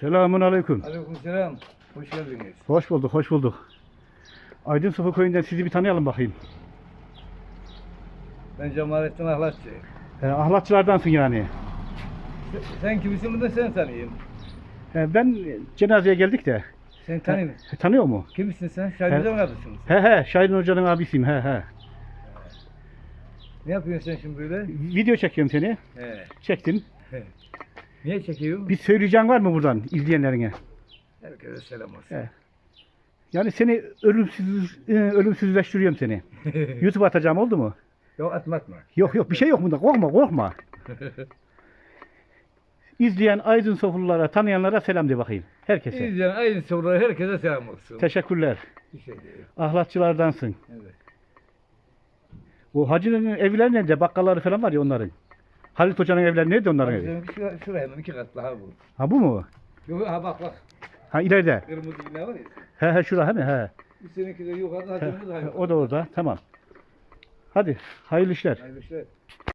Selamun aleyküm. Aleykümselam. Hoş geldiniz. Hoş bulduk, hoş bulduk. Aydın Sofu köyünden sizi bir tanıyalım bakayım. Ben Cemalettin Ahlatçı. Ee, ahlatçılardansın yani. Sen, sen kimsin da sen tanıyayım. Ee, ben cenazeye geldik de. Sen tanıyayım. E, tanıyor mu? Kimsin sen? Şahit He. Hoca'nın kardeşin misin? He he, Şahin Hoca'nın abisiyim he he. Ne yapıyorsun sen şimdi böyle? Video çekiyorum seni. He. Çektim. Niye çekiyorsun? Bir söyleyeceğin var mı buradan izleyenlerine? Herkese selam olsun. He. Yani seni ölümsüz, e, ölümsüzleştiriyorum seni. YouTube atacağım oldu mu? Yok atma atma. Yok yok bir şey yok bunda korkma korkma. İzleyen Aydın Sofululara, tanıyanlara selam de bakayım. Herkese. İzleyen aynı soruları herkese selam olsun. Teşekkürler. Bir şey değil. Ahlatçılardansın. Evet. Bu hacının evleri nerede? Bakkalları falan var ya onların. Halit Hoca'nın evleri nerede onların evi? şuraya, şuraya hemen iki kat daha bu. Ha bu mu? Yok ha bak bak. Ha ileride. Kırmızı bina var ya. He he şura he mi? He. Bir seninki de yukarıda da he. O da orada. Tamam. Hadi hayırlı işler. Hayırlı işler.